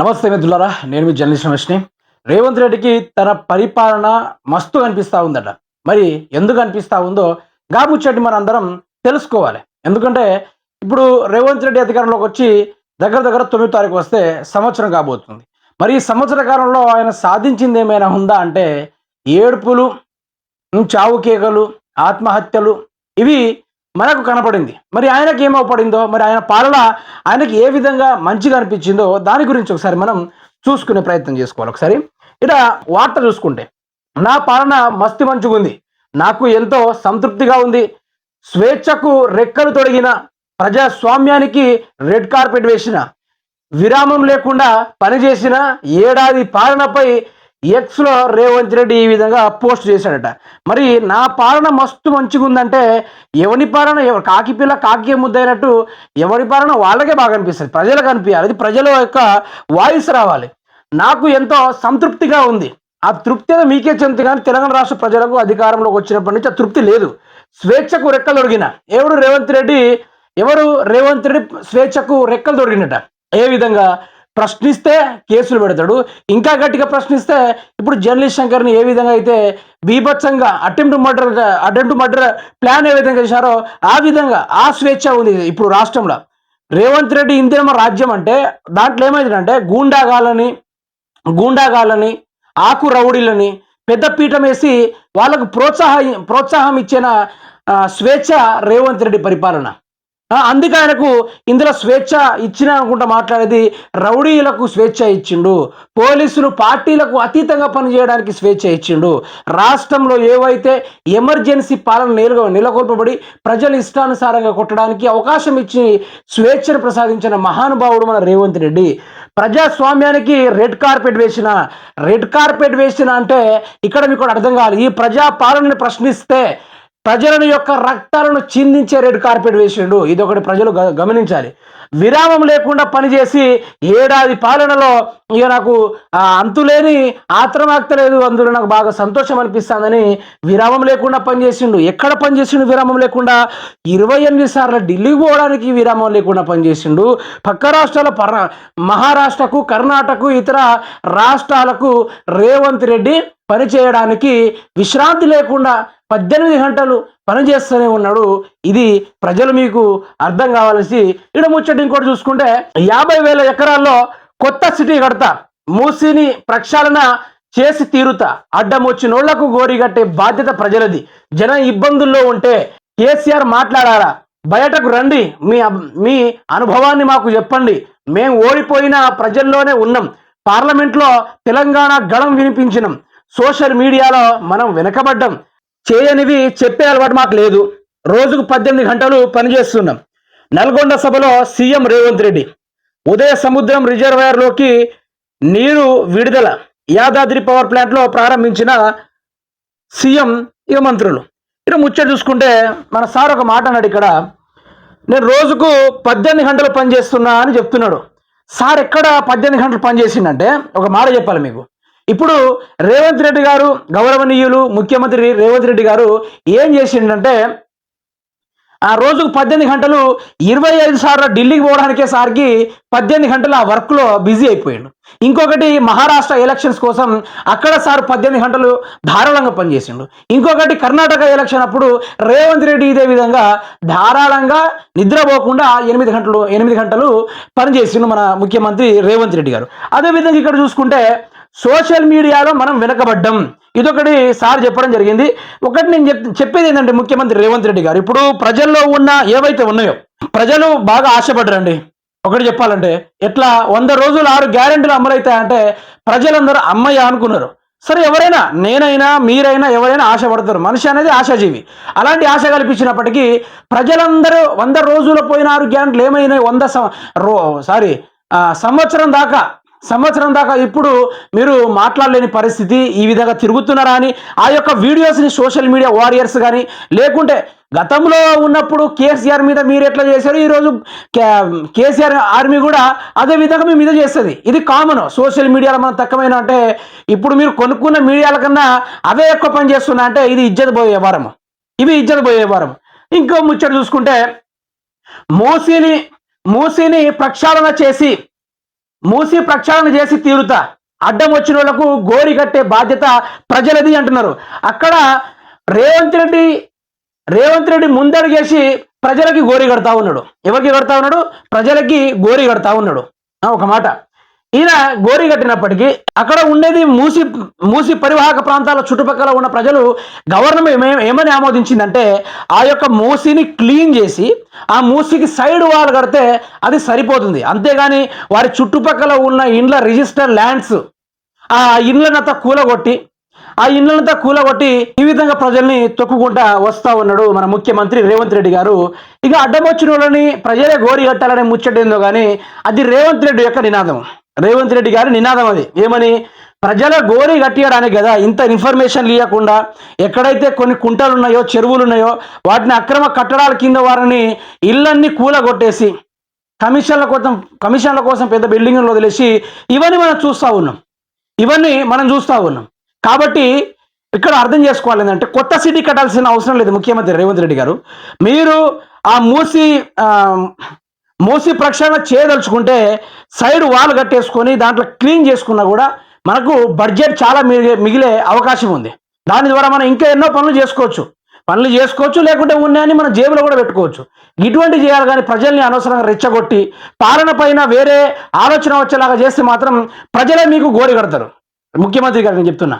నమస్తే మిత్రులారా నేను మీ జర్నలిస్ట్ రమేష్ని. రేవంత్ రెడ్డికి తన పరిపాలన మస్తు కనిపిస్తూ ఉందట. మరి ఎందుకు అనిపిస్తూ ఉందో గాబుచ్చటి మన అందరం తెలుసుకోవాలి. ఎందుకంటే ఇప్పుడు రేవంత్ రెడ్డి అధికారంలోకి వచ్చి దగ్గర దగ్గర తొమ్మిది తారీఖు వస్తే సంవత్సరం కాబోతుంది. మరి ఈ సంవత్సర కాలంలో ఆయన సాధించింది ఏమైనా ఉందా అంటే ఏడుపులు చావుకేకలు చావు కేకలు ఆత్మహత్యలు ఇవి మనకు కనపడింది. మరి ఆయనకి ఏమవపడిందో మరి ఆయన పాలన ఆయనకి ఏ విధంగా మంచిగా అనిపించిందో దాని గురించి ఒకసారి మనం చూసుకునే ప్రయత్నం చేసుకోవాలి. ఒకసారి ఇక్కడ వార్త చూసుకుంటే నా పాలన మస్తి మంచిగా ఉంది. నాకు ఎంతో సంతృప్తిగా ఉంది. స్వేచ్ఛకు రెక్కలు తొడిగిన ప్రజాస్వామ్యానికి రెడ్ కార్పెట్ వేసిన విరామం లేకుండా పనిచేసిన ఏడాది పాలనపై ఎక్స్లో రేవంత్ రెడ్డి ఈ విధంగా పోస్ట్ చేశాడట. మరి నా పాలన మస్తు మంచిగా ఉందంటే ఎవరి పాలన? ఎవరు కాకి పిల్ల కాకి ముద్దైనట్టు ఎవరి పాలన? వాళ్ళకే బాగా అనిపిస్తుంది. ప్రజలకు అనిపించాలి అది ప్రజల యొక్క వాయిస్ రావాలి. నాకు ఎంతో సంతృప్తిగా ఉంది. ఆ తృప్తి మీకే చెంది కానీ తెలంగాణ రాష్ట్ర ప్రజలకు అధికారంలోకి వచ్చినప్పటి నుంచి ఆ తృప్తి లేదు. స్వేచ్ఛకు రెక్కలు దొరికిన. ఎవడు రేవంత్ రెడ్డి? ఎవరు రేవంత్ రెడ్డి స్వేచ్ఛకు రెక్కలు దొరికినట? ఏ విధంగా? ప్రశ్నిస్తే కేసులు పెడతాడు. ఇంకా గట్టిగా ప్రశ్నిస్తే ఇప్పుడు జర్నలిస్ట్ శంకర్ని ఏ విధంగా అయితే బీభత్సంగా attempt murder attempt murder plan ఏ విధంగా చేశారో ఆ విధంగా ఆ స్వేచ్ఛ ఉంది ఇప్పుడు రాష్ట్రంలో. రేవంత్ రెడ్డి ఇందిరమ రాజ్యం అంటే దాంట్లో ఏమైందంటే గూండాగాలని గూండాగాలని ఆకు రౌడీలని పెద్ద పీఠం వేసి వాళ్ళకు ప్రోత్సాహ ప్రోత్సాహం ఇచ్చిన స్వేచ్ఛ రేవంత్ రెడ్డి పరిపాలన. అందుకే ఆయనకు ఇందులో స్వేచ్ఛ ఇచ్చిన అనుకుంటా మాట్లాడేది రౌడీలకు స్వేచ్ఛ ఇచ్చిండు. పోలీసులు పార్టీలకు అతీతంగా పనిచేయడానికి స్వేచ్ఛ ఇచ్చిండు. రాష్ట్రంలో ఏవైతే ఎమర్జెన్సీ పాలన నేలుగా నెలకొల్పబడి ప్రజలు ఇష్టానుసారంగా కొట్టడానికి అవకాశం ఇచ్చి స్వేచ్ఛను ప్రసాదించిన మహానుభావుడు మన రేవంత్ రెడ్డి. ప్రజాస్వామ్యానికి రెడ్ కార్పెట్ వేసిన రెడ్ కార్పెట్ వేసిన అంటే ఇక్కడ మీకు అర్థం కావాలి ఈ ప్రజా పాలనని ప్రశ్నిస్తే ప్రజలను యొక్క రక్తాలను చిందించే రెడ్ కార్పెట్ వేసిండు. ఇది ఒకటి ప్రజలు గ- గమనించాలి. విరామం లేకుండా పనిచేసి ఏడాది పాలనలో ఇక నాకు అంతులేని ఆత్రమాక్తలేదు అందులో నాకు బాగా సంతోషం అనిపిస్తుందని విరామం లేకుండా పనిచేసిండు. ఎక్కడ పనిచేసిండు విరామం లేకుండా? ఇరవై ఎనిమిది సార్లు ఢిల్లీకి పోవడానికి విరామం లేకుండా పనిచేసిండు. పక్క రాష్ట్రాల పర మహారాష్ట్రకు కర్ణాటక ఇతర రాష్ట్రాలకు రేవంత్ రెడ్డి పనిచేయడానికి విశ్రాంతి లేకుండా పద్దెనిమిది గంటలు పనిచేస్తూనే ఉన్నాడు. ఇది ప్రజలు మీకు అర్థం కావాల్సి ఇక్కడ ముచ్చట ఇంకోటి చూసుకుంటే యాభై వేల ఎకరాల్లో కొత్త సిటీ కడతా మూసిని ప్రక్షాళన చేసి తీరుతా అడ్డం వచ్చినోళ్ళకు గోరిగట్టే బాధ్యత ప్రజలది. జనం ఇబ్బందుల్లో ఉంటే కేసీఆర్ మాట్లాడారా బయటకు రండి మీ మీ అనుభవాన్ని మాకు చెప్పండి. మేము ఓడిపోయిన ప్రజల్లోనే ఉన్నాం. పార్లమెంట్లో తెలంగాణ గళం వినిపించినాం. సోషల్ మీడియాలో మనం వెనకబడ్డం. చేయనివి చెప్పే అలవాటు మాకు లేదు. రోజుకు పద్దెనిమిది గంటలు పనిచేస్తున్నాం. నల్గొండ సభలో సీఎం రేవంత్ రెడ్డి ఉదయ సముద్రం రిజర్వాయర్లోకి నీరు విడుదల యాదాద్రి పవర్ ప్లాంట్లో ప్రారంభించిన సీఎం ఇక మంత్రులు ఇక్కడ ముచ్చట చూసుకుంటే మన సార్ ఒక మాట అన్నాడు ఇక్కడ నేను రోజుకు పద్దెనిమిది గంటలు పనిచేస్తున్నా అని చెప్తున్నాడు. సార్ ఎక్కడ పద్దెనిమిది గంటలు పనిచేసిందంటే ఒక మాట చెప్పాలి మీకు. ఇప్పుడు రేవంత్ రెడ్డి గారు గౌరవనీయులు ముఖ్యమంత్రి రేవంత్ రెడ్డి గారు ఏం చేసిండంటే ఆ రోజుకు పద్దెనిమిది గంటలు ఇరవై ఐదు సార్లు ఢిల్లీకి పోవడానికే సార్కి పద్దెనిమిది గంటలు ఆ వర్క్లో బిజీ అయిపోయాడు. ఇంకొకటి మహారాష్ట్ర ఎలక్షన్స్ కోసం అక్కడ సార్ పద్దెనిమిది గంటలు ధారాళంగా పనిచేసిండు. ఇంకొకటి కర్ణాటక ఎలక్షన్ అప్పుడు రేవంత్ రెడ్డి ఇదే విధంగా ధారాళంగా నిద్రపోకుండా ఎనిమిది గంటలు ఎనిమిది గంటలు పనిచేసిండు మన ముఖ్యమంత్రి రేవంత్ రెడ్డి గారు. అదేవిధంగా ఇక్కడ చూసుకుంటే సోషల్ మీడియాలో మనం వెనకబడ్డం. ఇదొకటి సార్ చెప్పడం జరిగింది. ఒకటి నేను చెప్పేది ఏంటంటే ముఖ్యమంత్రి రేవంత్ రెడ్డి గారు ఇప్పుడు ప్రజల్లో ఉన్న ఏవైతే ఉన్నాయో ప్రజలు బాగా ఆశపడరండి ఒకటి చెప్పాలంటే ఎట్లా వంద రోజులు ఆరు గ్యారెంటీలు అమలవుతాయంటే ప్రజలందరూ అమ్మయ్య అనుకున్నారు. సరే ఎవరైనా నేనైనా మీరైనా ఎవరైనా ఆశపడతారు. మనిషి అనేది ఆశాజీవి. అలాంటి ఆశ కల్పించినప్పటికీ ప్రజలందరూ వంద రోజుల పోయిన ఆరు గ్యారెంటీలు ఏమైనాయి? వంద రో సారీ సంవత్సరం దాకా సంవత్సరం దాకా ఇప్పుడు మీరు మాట్లాడలేని పరిస్థితి ఈ విధంగా తిరుగుతున్నారా అని ఆ యొక్క వీడియోస్ని సోషల్ మీడియా వారియర్స్ కానీ లేకుంటే గతంలో ఉన్నప్పుడు కేసీఆర్ మీద మీరు ఎట్లా చేశారు ఈరోజు కే- కేసీఆర్ ఆర్మీ కూడా అదే విధంగా మీ మీద చేస్తుంది. ఇది కామన్ సోషల్ మీడియాలో మనం తక్కువైన అంటే ఇప్పుడు మీరు కొనుక్కున్న మీడియాల కన్నా అవే ఎక్కువ పని చేస్తున్నా అంటే ఇది ఇజ్జత పోయే వారం ఇవి ఇజ్జత పోయే వారం ఇంకో ముచ్చట చూసుకుంటే మోసీని మోసీని ప్రక్షాళన చేసి మూసి ప్రక్షాళన చేసి తీరుతా. అడ్డం వచ్చిన వాళ్ళకు గోరి కట్టే బాధ్యత ప్రజలది అంటున్నారు. అక్కడ రేవంత్ రెడ్డి రేవంత్ రెడ్డి ముందడుగేసి ప్రజలకి గోరి కడతా ఉన్నాడు. ఎవరికి కడతా ఉన్నాడు? ప్రజలకి గోరి కడతా ఉన్నాడు. ఒక మాట. ఈయన గోరి కట్టినప్పటికీ అక్కడ ఉండేది మూసి మూసి పరివాహక ప్రాంతాల చుట్టుపక్కల ఉన్న ప్రజలు గవర్నమెంట్ ఏమని ఆమోదించిందంటే ఆ యొక్క మూసిని క్లీన్ చేసి ఆ మూసికి సైడ్ వాల్ కడితే అది సరిపోతుంది. అంతేగాని వారి చుట్టుపక్కల ఉన్న ఇండ్ల రిజిస్టర్ ల్యాండ్స్ ఆ ఇండ్లనంతా కూలగొట్టి ఆ ఇండ్లనంతా కూలగొట్టి ఈ విధంగా ప్రజల్ని తొక్కుకుంటా వస్తా ఉన్నాడు మన ముఖ్యమంత్రి రేవంత్ రెడ్డి గారు. ఇక అడ్డం వచ్చిన వాళ్ళని ప్రజలే గోరి కట్టాలనే ముచ్చటేందో కానీ అది రేవంత్ రెడ్డి యొక్క నినాదం. రేవంత్ రెడ్డి గారి నినాదం అది. ఏమని? ప్రజల గోరి కట్టియడానికి కదా ఇంత ఇన్ఫర్మేషన్ ఇవ్వకుండా ఎక్కడైతే కొన్ని కుంటలు ఉన్నాయో చెరువులు ఉన్నాయో వాటిని అక్రమ కట్టడాల కింద వారిని ఇళ్ళన్నీ కూలగొట్టేసి కమిషన్ల కోసం కమిషన్ల కోసం పెద్ద బిల్డింగ్లు వదిలేసి ఇవన్నీ మనం చూస్తూ ఉన్నాం. ఇవన్నీ మనం చూస్తూ ఉన్నాం. కాబట్టి ఇక్కడ అర్థం చేసుకోవాలి ఏంటంటే కొత్త సిటీ కట్టాల్సిన అవసరం లేదు ముఖ్యమంత్రి రేవంత్ రెడ్డి గారు. మీరు ఆ మూసి మూసి ప్రక్షాళన చేయదలుచుకుంటే సైడ్ వాల్ కట్టేసుకొని దాంట్లో క్లీన్ చేసుకున్నా కూడా మనకు బడ్జెట్ చాలా మిగిలే మిగిలే అవకాశం ఉంది. దాని ద్వారా మనం ఇంకా ఎన్నో పనులు చేసుకోవచ్చు. పనులు చేసుకోవచ్చు లేకుంటే ఉన్నాయని మన జేబులో కూడా పెట్టుకోవచ్చు. ఇటువంటి చేయాలి కానీ ప్రజల్ని అనవసరంగా రెచ్చగొట్టి పాలన పైన వేరే ఆలోచన వచ్చేలాగా చేస్తే మాత్రం ప్రజలే మీకు గోరి కడతారు. ముఖ్యమంత్రి గారు నేను చెప్తున్నా.